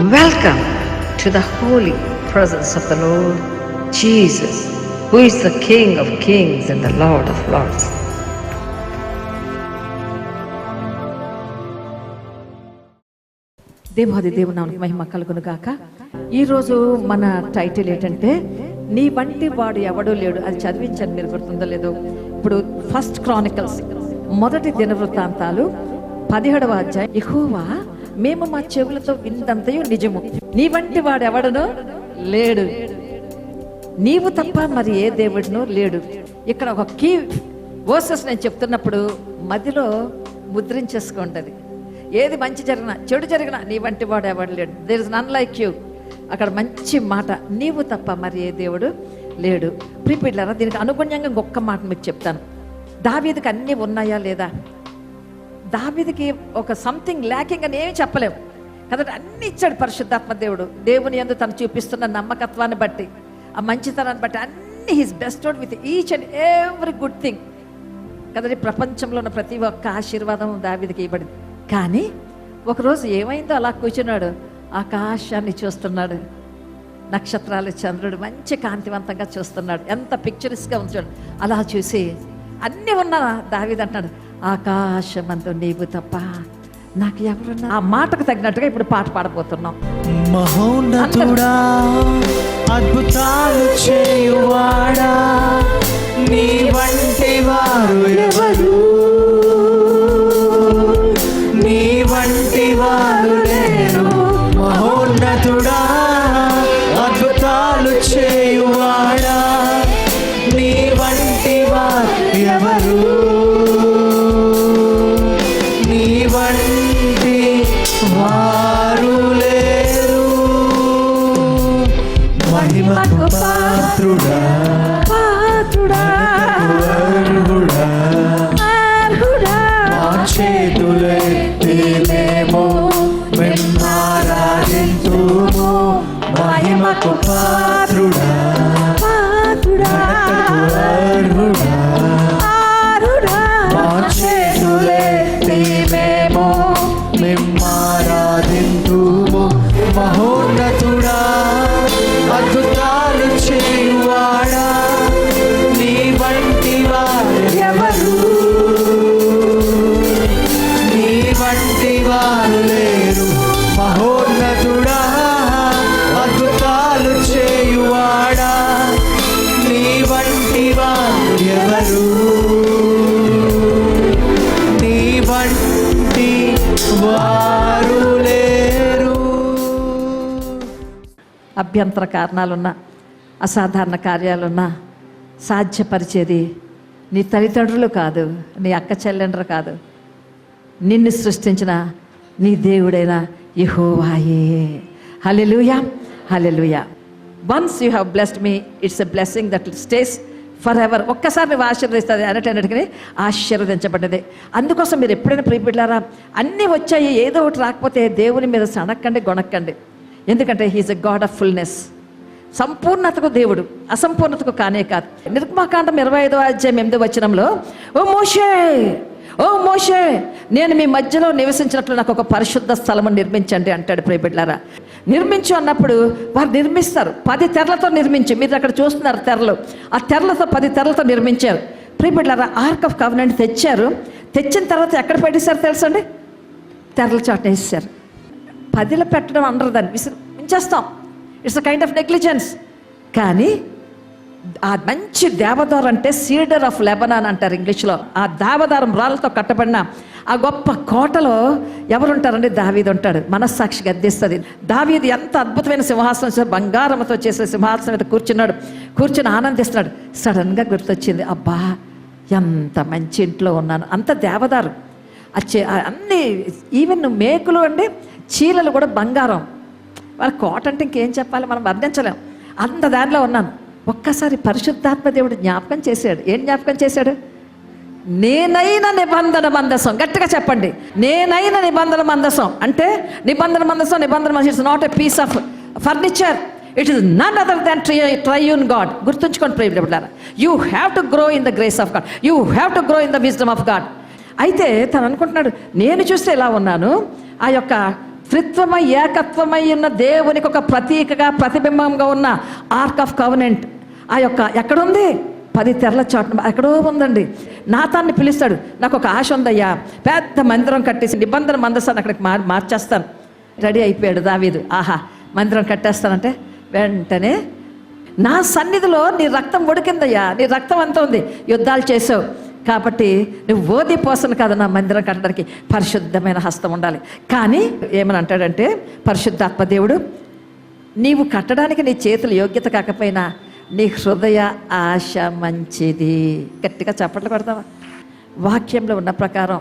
to the holy presence of the Lord Jesus, who is the King of kings and the Lord of lords. దేవాది దేవునానికి మహిమ కలుగును గాక. ఈరోజు మన title ఏంటంటే నీ వంటి వాడు ఎవడూ లేడు. అది చదివించండి మీరు గుర్తుందో లేదో. ఇప్పుడు ఫస్ట్ క్రానికల్స్ మొదటి దినవృత్తాంతాలు పదిహేడవ అధ్యాయం ఎక్కువ మేము మా చెవులతో విందంతయు నిజము. నీ వంటి వాడు ఎవడనో లేడు. నీవు తప్ప మరి ఏ దేవుడునో లేడు. ఇక్కడ ఒక కీ వర్సెస్ నేను చెప్తున్నప్పుడు మధ్యలో ముద్రించేసుకోండి ఏది మంచి జరిగినా చెడు జరిగినా నీ వంటి వాడు ఎవడు లేడు. There is none like you అక్కడ మంచి మాట నీవు తప్ప మరి ఏ దేవుడు లేడు. ప్రిపీడ్లరా దీనికి అనుగుణ్యంగా ఇంకొక మాట మీకు చెప్తాను. దావీదికి అన్నీ ఉన్నాయా లేదా? దావిదికి ఒక సంథింగ్ ల్యాకింగ్ అని ఏమి చెప్పలేము కాబట్టి అన్ని ఇచ్చాడు పరిశుద్ధాత్మ దేవుడు. దేవుని ఎందు తను చూపిస్తున్న నమ్మకత్వాన్ని బట్టి ఆ మంచితనాన్ని బట్టి అన్ని his best with each and every good thing కదండి ప్రపంచంలో ఉన్న ప్రతి ఒక్క ఆశీర్వాదం దావిదికి ఇవ్వబడింది. కానీ ఒకరోజు ఏమైందో అలా కూర్చున్నాడు. ఆకాశాన్ని చూస్తున్నాడు. నక్షత్రాలు చంద్రుడు మంచి కాంతివంతంగా చూస్తున్నాడు. ఎంత పిక్చరిస్గా ఉంచాడు. అలా చూసి అన్నీ ఉన్న దావిది అంటున్నాడు ఆకాశమందు నీవు తప్ప నాకు ఎవరున్నా ఆ మాటకు తగినట్టుగా ఇప్పుడు పాట పాడబోతున్నాం. మహోన్నతుడా అద్భుతాలు చేయువాడా? నీ వంటి వారు ఎవరు? చేతులెత్తి మేము మేము ఆరాధింతుము మహిమకు పా అభ్యంతర కారణాలున్నా అసాధారణ కార్యాలున్నా సాధ్యపరిచేది నీ తల్లిదండ్రులు కాదు నీ అక్క చెల్లెండ్రు కాదు. నిన్ను సృష్టించిన నీ దేవుడైన యహోవాయే. Hallelujah hallelujah once you have blessed me it's a blessing that stays forever ఒక్కసారి నువ్వు ఆశీర్వదిస్తుంది అన్నటన్నిటికీ ఆశీర్వదించబడ్డది. అందుకోసం మీరు ఎప్పుడైనా ప్రియబిడ్డారా అన్నీ వచ్చాయి ఏదో ఒకటి రాకపోతే దేవుని మీద సణక్కండి గొనక్కండి ఎందుకంటే he is a God of fullness సంపూర్ణతకు దేవుడు అసంపూర్ణతకు కానే కాదు. నిర్మాకాండం ఇరవై ఐదో అధ్యాయం ఎనిమిదో వచనంలో ఓ మోషే ఓ మోషే నేను మీ మధ్యలో నివసించినట్లు నాకు ఒక పరిశుద్ధ స్థలము నిర్మించండి అంటాడు ప్రియబిడ్లారా. నిర్మించు అన్నప్పుడు వారు నిర్మిస్తారు. పది తెరలతో నిర్మించి. మీరు అక్కడ చూస్తున్నారు తెరలు. ఆ తెరలతో పది తెరలతో నిర్మించారు. ప్రియబిడ్లారా ఆర్క్ ఆఫ్ కవనెంట్ తెచ్చారు. తెచ్చిన తర్వాత ఎక్కడ పెట్టేశారు తెలుసండి? తెరల చాట వేసారు పదిల పెట్టడం అనరు దాన్ని విసి ఉంచేస్తాం. It's a kind of negligence కానీ ఆ మంచి దేవదారు అంటే సీడర్ ఆఫ్ లెబనాన్ అంటారు ఇంగ్లీష్లో. ఆ దేవదారం రాళ్ళతో కట్టబడిన ఆ గొప్ప కోటలో ఎవరుంటారండి? దావీది ఉంటాడు. మనస్సాక్షి గద్దిస్తుంది. దావీది ఎంత అద్భుతమైన సింహాసనం బంగారంతో చేసే సింహాసనం మీద కూర్చున్నాడు. కూర్చుని ఆనందిస్తున్నాడు. సడన్గా గుర్తొచ్చింది. అబ్బా ఎంత మంచి ఇంట్లో ఉన్నాను. అంత దేవదారు. అన్ని ఈవెన్ మేకులు అంటే చీలలు కూడా బంగారం. వాళ్ళ కోట అంటే ఇంకేం చెప్పాలి? మనం వర్ణించలేం. అంత దానిలో ఉన్నాను. ఒక్కసారి పరిశుద్ధాత్మ దేవుడు జ్ఞాపకం చేశాడు. ఏం జ్ఞాపకం చేశాడు? నేనైన నిబంధన మందసం. గట్టిగా చెప్పండి. నేనైన నిబంధన మందసం. అంటే నిబంధన మందసం నిబంధన మందసం it's not a piece of furniture it is none other than tri triune God గుర్తుంచుకోండి ప్రేమ you have to grow in the grace of God you have to grow in the wisdom of God అయితే తను అనుకుంటున్నాడు నేను చూస్తే ఎలా ఉన్నాను? ఆ యొక్క త్రిత్వమై ఏకత్వమై ఉన్న దేవునికి ఒక ప్రతీకగా ప్రతిబింబంగా ఉన్న ఆర్క్ ఆఫ్ కవనెంట్ ఆ యొక్క ఎక్కడుంది? పది తెరల చోట ఎక్కడో ఉందండి. నాతాన్ని పిలుస్తాడు నాకు ఒక ఆశ ఉందయ్యా. పెద్ద మందిరం కట్టేసి నిబంధన మందసాన్ని అక్కడికి మార్ మార్చేస్తాను. రెడీ అయిపోయాడు దావీదు. ఆహా మందిరం కట్టేస్తానంటే వెంటనే నా సన్నిధిలో నీ రక్తం ఉడికిందయ్యా. నీ రక్తం అంత ఉంది? యుద్ధాలు చేసావు. కాబట్టి నువ్వు ఓది పోసను కాదు నా మందిరం కట్టడానికి పరిశుద్ధమైన హస్తం ఉండాలి. కానీ ఏమని అంటాడంటే పరిశుద్ధాత్మ దేవుడు నీవు కట్టడానికి నీ చేతులు యోగ్యత కాకపోయినా నీ హృదయ ఆశ మంచిది. గట్టిగా చప్పట్లు కొడతావా? వాక్యంలో ఉన్న ప్రకారం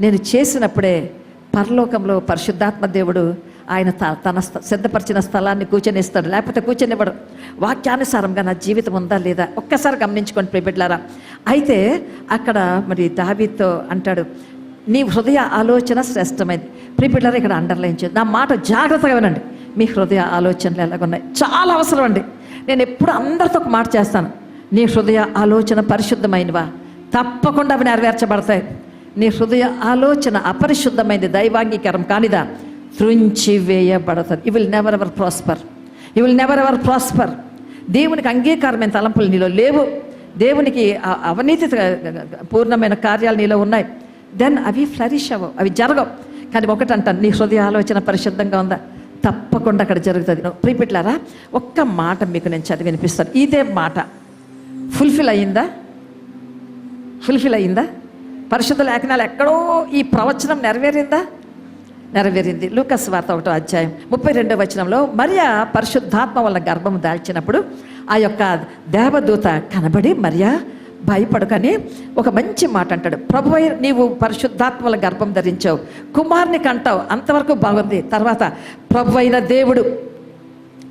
నేను చేసినప్పుడే పరలోకంలో పరిశుద్ధాత్మ దేవుడు ఆయన త- తన స్థ- సిద్ధపరిచిన స్థలాన్ని కూర్చొనిస్తాడు. లేకపోతే కూర్చొనివ్వడు. వాక్యానుసారంగా నా జీవితం ఉందా లేదా? ఒక్కసారి గమనించుకోండి ప్రిబిడ్లారా అయితే అక్కడ మరి దావితో అంటాడు నీ హృదయ ఆలోచన శ్రేష్టమైంది. ప్రిపిల్లర్ ఇక్కడ అండర్లైన్ చేయండి. నా మాట జాగ్రత్తగా వినండి. మీ హృదయ ఆలోచనలు ఎలాగున్నాయి? చాలా అవసరం అండి. నేను ఎప్పుడు అందరితో ఒక మాట చేస్తాను. నీ హృదయ ఆలోచన పరిశుద్ధమైనవా? తప్పకుండా అవి నెరవేర్చబడతాయి. నీ హృదయ ఆలోచన అపరిశుద్ధమైంది దైవాంగీకారం కానిదా? త్రుంచి వేయబడతారు you will never ever prosper you will never ever prosper దేవునికి అంగీకారమైన తలంపులు నీలో లేవు. దేవునికి అవనీతి పూర్ణమైన కార్యాలు నీలో ఉన్నాయి. దెన్ అవి ఫ్లరిష్ అవ్వవు. అవి జరగవు. కానీ ఒకటి అంటాను నీ హృదయ ఆలోచన పరిశుద్ధంగా ఉందా? తప్పకుండా అక్కడ జరుగుతుంది. ప్రీపిట్లారా ఒక్క మాట మీకు నేను చదివి వినిపిస్తాను. ఇదే మాట. ఫుల్ఫిల్ అయ్యిందా? ఫుల్ఫిల్ అయ్యిందా? పరిశుద్ధ లేఖనాలు ఎక్కడో ఈ ప్రవచనం నెరవేరిందా? నెరవేరింది. లూకస్ వార్త ఒకటో అధ్యాయం ముప్పై రెండో వచనంలో మరియా పరిశుద్ధాత్మ వల్ల గర్భం దాల్చినప్పుడు ఆ యొక్క దేవదూత కనబడి మరియా భయపడకని ఒక మంచి మాట అంటాడు ప్రభు నీవు పరిశుద్ధాత్మల గర్భం ధరించావు. కుమార్ని కంటావు. అంతవరకు బాగుంది. తర్వాత ప్రభు అయిన దేవుడు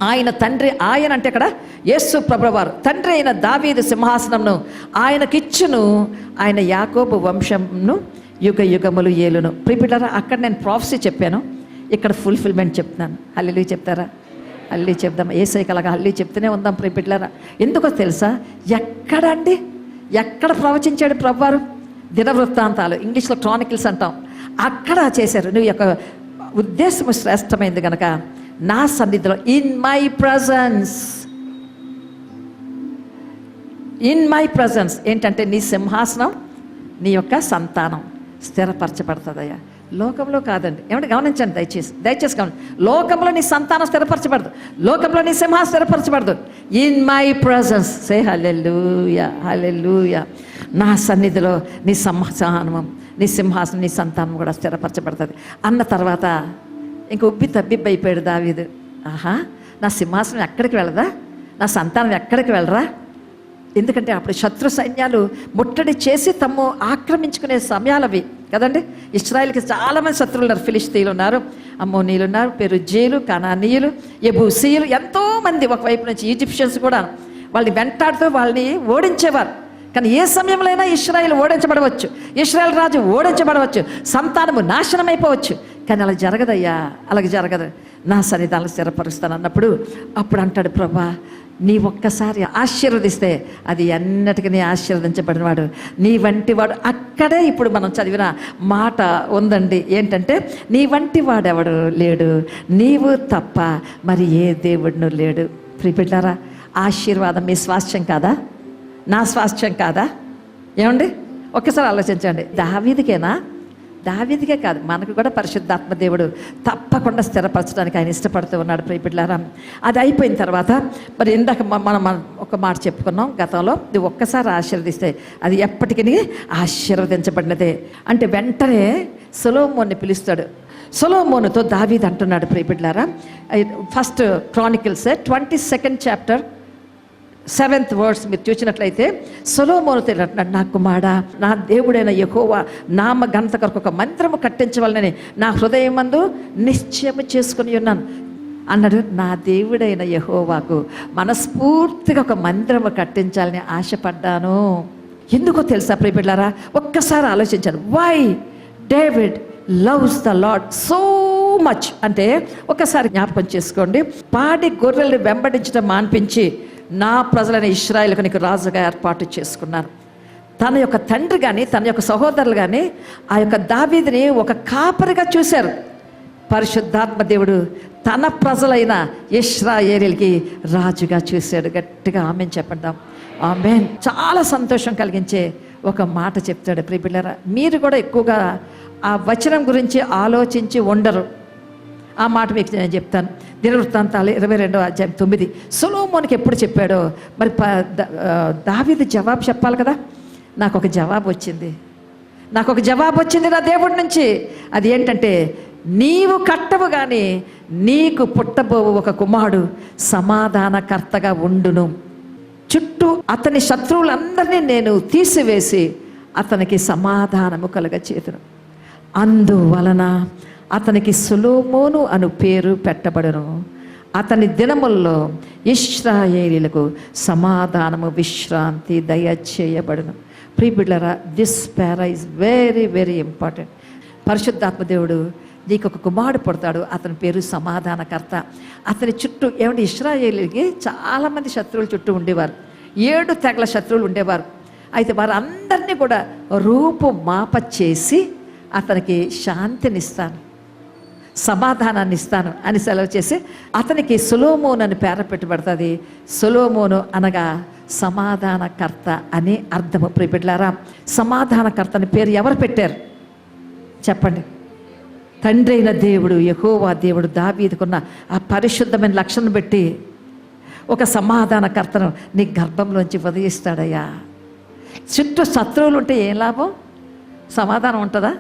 ఆయన తండ్రి ఆయన అంటే ఇక్కడ యేసు ప్రభువారు. తండ్రి అయిన దావీదు సింహాసనంను ఆయనకిచ్చును. ఆయన యాకోబు వంశంను యుగ యుగములు ఏలును. ప్రిపిటరా అక్కడ నేను ప్రాఫ్సీ చెప్పాను. ఇక్కడ ఫుల్ఫిల్మెంట్ చెప్తున్నాను. హల్లి చెప్తారా? హల్లీ చెప్దాం. ఏసై కలగా హల్లీ చెప్తూనే ఉందాం ప్రిపిట్లరా ఎందుకో తెలుసా? ఎక్కడ అండి ఎక్కడ ప్రవచించాడు ప్రభువారు? దినవృత్తాంతాలు ఇంగ్లీష్లో క్రానికల్స్ అంటాం. అక్కడ చేశారు. నువ్వు యొక్క ఉద్దేశం శ్రేష్టమైంది కనుక నా సన్నిధిలో in my presence in my presence ఏంటంటే నీ సింహాసనం నీ యొక్క సంతానం. స్థిరపరచబడుతుందయ్యా. లోకంలో కాదండి. ఏమంటే గమనించండి దయచేసి దయచేసి గమని లోకంలో నీ సంతానం స్థిరపరచబడదు. లోకంలో నీ సింహ స్థిరపరచబడదు. In my presence say hallelujah hallelujah నా సన్నిధిలో నీ సంహాసనం నీ సింహాసనం నీ సంతానం కూడా స్థిరపరచబడుతుంది. అన్న తర్వాత ఇంక ఉబ్బి తబ్బిబ్బి అయిపోయాడు దావీదు. ఆహా నా సింహాసనం ఎక్కడికి వెళ్ళదా? నా సంతానం ఎక్కడికి వెళ్ళరా? ఎందుకంటే అప్పుడు శత్రు సైన్యాలు ముట్టడి చేసి తమ్ము ఆక్రమించుకునే సమయాలు అవి. కదండి? ఇస్రాయల్కి చాలామంది శత్రువులు ఉన్నారు. ఫిలిస్తీన్లు ఉన్నారు అమ్మోనీలు ఉన్నారు పెరుజీలు కనానీయులు ఎబూసీయులు ఎంతోమంది ఒకవైపు నుంచి ఈజిప్షియన్స్ కూడా వాళ్ళని వెంటాడుతూ వాళ్ళని ఓడించేవారు. కానీ ఏ సమయంలోనైనా ఇస్రాయల్ ఓడించబడవచ్చు. ఇస్రాయల్ రాజు ఓడించబడవచ్చు. సంతానము నాశనం అయిపోవచ్చు. కానీ అలా జరగదయ్యా? అలాగ జరగదు. నా సన్నిధానం స్థిరపరుస్తాను అన్నప్పుడు అప్పుడు అంటాడు ప్రభా నీ ఒక్కసారి ఆశీర్వదిస్తే అది ఎన్నటికీ ఆశీర్వదించబడినవాడు. నీ వంటి వాడు అక్కడే ఇప్పుడు మనం చదివిన మాట ఉందండి. ఏంటంటే నీ వంటి వాడెవడు లేడు? నీవు తప్ప మరి ఏ దేవుడును లేడు. ప్రిపెట్టారా ఆశీర్వాదం మీ స్వాస్థ్యం కాదా? నా స్వాస్థ్యం కాదా? ఏమండి? ఒక్కసారి ఆలోచించండి. దావీదికేనా? దావీదికే కాదు మనకు కూడా పరిశుద్ధాత్మ దేవుడు తప్పకుండా స్థిరపరచడానికి ఆయన ఇష్టపడుతూ ఉన్నాడు ప్రియపిడ్లారా అది అయిపోయిన తర్వాత మరి ఇందాక మనం మనం ఒక మాట చెప్పుకున్నాం గతంలో ఇది ఒక్కసారి ఆశీర్వదిస్తే అది ఎప్పటికీ ఆశీర్వదించబడినదే. అంటే వెంటనే సులోమోన్ని పిలుస్తాడు. సొలోమోనుతో దావీద్ అంటున్నాడు ప్రియపిడ్లారా first Chronicles twenty second chapter seventh words మీరు చూసినట్లయితే సొలోమోను అంటున్నాడు నా కుమారా నా దేవుడైన యహోవా నామ ఘనత కొరకు ఒక మంత్రము కట్టించవాలని నా హృదయం మందు నిశ్చయము చేసుకుని ఉన్నాను. అన్నాడు నా దేవుడైన యహోవాకు మనస్ఫూర్తిగా ఒక మందిరము కట్టించాలని ఆశపడ్డాను. ఎందుకో తెలుసా ప్రియబిడ్లారా ఒక్కసారి ఆలోచించాను why David loves the Lord so much అంటే ఒకసారి జ్ఞాపకం చేసుకోండి. పాడి గొర్రెల్ని వెంబడించడం మాన్పించి నా ప్రజలైన ఇస్రాయిల్కు నీకు రాజుగా ఏర్పాటు చేసుకున్నాను. తన యొక్క తండ్రి కానీ తన యొక్క సహోదరులు కానీ ఆ యొక్క దావీదిని ఒక కాపరిగా చూశారు. పరిశుద్ధాత్మ దేవుడు తన ప్రజలైన ఇస్రాయేలీలకి రాజుగా చూశాడు. గట్టిగా ఆమె చెప్పండి ఆమె చాలా సంతోషం కలిగించే ఒక మాట చెప్తాడు. ప్రిపిల్లరా మీరు కూడా ఎక్కువగా ఆ వచనం గురించి ఆలోచించి ఉండరు. ఆ మాట మీకు నేను చెప్తాను. దినవృత్తాంతాలు ఇరవై రెండవ అధ్యాయం తొమ్మిది. సొలోమోనికి ఎప్పుడు చెప్పాడో? మరి ప జవాబు చెప్పాలి కదా? నాకు ఒక జవాబు వచ్చింది. నాకు ఒక జవాబు వచ్చింది నా దేవుడి నుంచి. అది ఏంటంటే నీవు కట్టవు కానీ నీకు పుట్టబోవు ఒక కుమారుడు సమాధానకర్తగా ఉండును. చుట్టూ అతని శత్రువులందరినీ నేను తీసివేసి అతనికి సమాధానము కలగ చేతును అందువలన అతనికి సులోమోను అను పేరు పెట్టబడును. అతని దినముల్లో ఇష్రాయేలీలకు సమాధానము విశ్రాంతి దయచేయబడును ప్రీబిడ్లరా this para is very very important పరిశుద్ధాత్మ దేవుడు నీకు ఒక కుమారుడు పుడతాడు. అతని పేరు సమాధానకర్త. అతని చుట్టూ ఏమంటే ఇస్రాయేలీకి చాలామంది శత్రువులు చుట్టూ ఉండేవారు. ఏడు తెగల శత్రువులు ఉండేవారు. అయితే వారందరినీ కూడా రూపు మాప చేసి అతనికి శాంతినిస్తాను. సమాధానాన్ని ఇస్తాను అని సెలవు చేసి అతనికి సులోమోన్ అని పేర పెట్టబడుతుంది. సులోమోను అనగా సమాధానకర్త అని అర్థము. ప్రిబిడ్లారా సమాధానకర్త అని పేరు ఎవరు పెట్టారు? చెప్పండి. తండ్రి అయిన దేవుడు యహోవా దేవుడు దావీదుకున్న ఆ పరిశుద్ధమైన లక్షణం పెట్టి ఒక సమాధానకర్తను నీ గర్భంలోంచి ఉదయిస్తాడయ్యా చుట్టూ శత్రువులు ఉంటే ఏం లాభం? సమాధానం ఉంటుందా?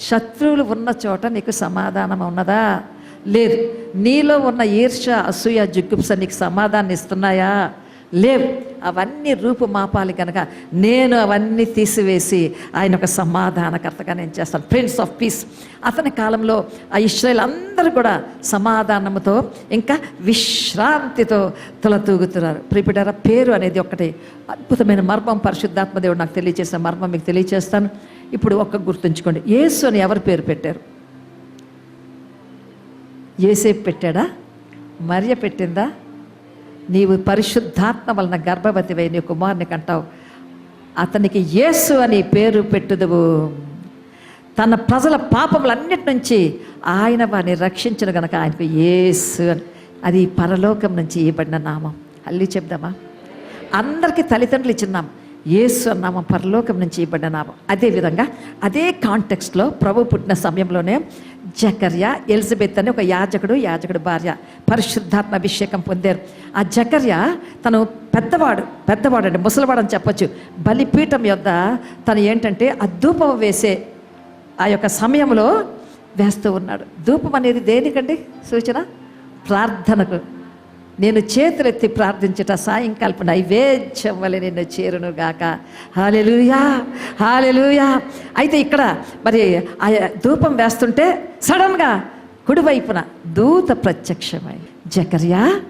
శత్రువులు ఉన్న చోట నీకు సమాధానం ఉన్నదా? లేదు నీలో ఉన్న ఈర్ష అసూయ జుగ్గుప్స నీకు సమాధానం ఇస్తున్నాయా? లేవు. అవన్నీ రూపుమాపాలి కనుక నేను అవన్నీ తీసివేసి ఆయన ఒక సమాధానకర్తగా నేను చేస్తాను. ప్రిన్స్ ఆఫ్ పీస్ అతని కాలంలో ఆ ఇస్రాయల్ అందరూ కూడా సమాధానంతో ఇంకా విశ్రాంతితో తలతూగుతున్నారు. ప్రిపిడర పేరు అనేది ఒకటి. అద్భుతమైన మర్మం పరిశుద్ధాత్మ దేవుడు నాకు తెలియజేసిన మర్మం మీకు తెలియజేస్తాను ఇప్పుడు ఒక్క గుర్తుంచుకోండి. యేసు అని ఎవరు పేరు పెట్టారు? ఏసేపు పెట్టాడా? మరియ పెట్టిందా? నీవు పరిశుద్ధాత్మ వలన గర్భవతివై నీ కుమారుని కంటావు. అతనికి యేసు అని పేరు పెట్టుదువు. తన ప్రజల పాపములన్నిటి నుంచి ఆయన వారిని రక్షించిన గనక ఆయనకు యేసు అని. అది పరలోకం నుంచి ఇవ్వబడిన నామం. అల్లి చెప్దామా? అందరికీ తల్లిదండ్రులు ఇచ్చిన నామం. యేసు అన్నామ పరలోకం నుంచి ఇవ్వబడిన నామం. అదేవిధంగా అదే కాంటెక్స్ట్లో ప్రభు పుట్టిన సమయంలోనే జకర్య ఎలిజబెత్ అని ఒక యాజకుడు యాజకుడు భార్య పరిశుద్ధాత్మ అభిషేకం పొందారు. ఆ జకర్య తను పెద్దవాడు పెద్దవాడు అంటే ముసలివాడు అని చెప్పొచ్చు. బలిపీఠం యొద్ద తను ఏంటంటే ఆ ధూపం వేసే ఆ యొక్క సమయంలో వేస్తూ ఉన్నాడు. ధూపం అనేది దేనికండి? సూచన? ప్రార్థనకు. నేను చేతులెత్తి ప్రార్థించుట సాయంకాలపు నైవేద్యం వల్ల నిన్ను చేరును గాక. హాలెలుయా హాలెలుయా అయితే ఇక్కడ మరి ఆ ధూపం వేస్తుంటే సడన్గా కుడివైపున దూత ప్రత్యక్షమై జకర్యా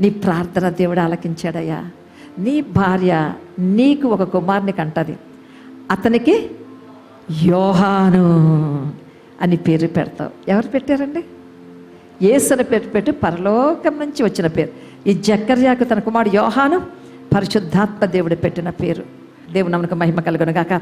నీ ప్రార్థన దేవుడు ఆలకించాడయ్యా. నీ భార్య నీకు ఒక కుమారుని కంటది. అతనికి యోహాను అని పేరు పెడతావు. ఎవరు పెట్టారండి? యేసుని పేరు పెట్టి పరలోకం నుంచి వచ్చిన పేరు. ఈ జక్కర్యాకు తన కుమారుడు యోహాను పరిశుద్ధాత్మ దేవుడు పెట్టిన పేరు. దేవుడు నమ్మకం మహిమ కలుగును గాక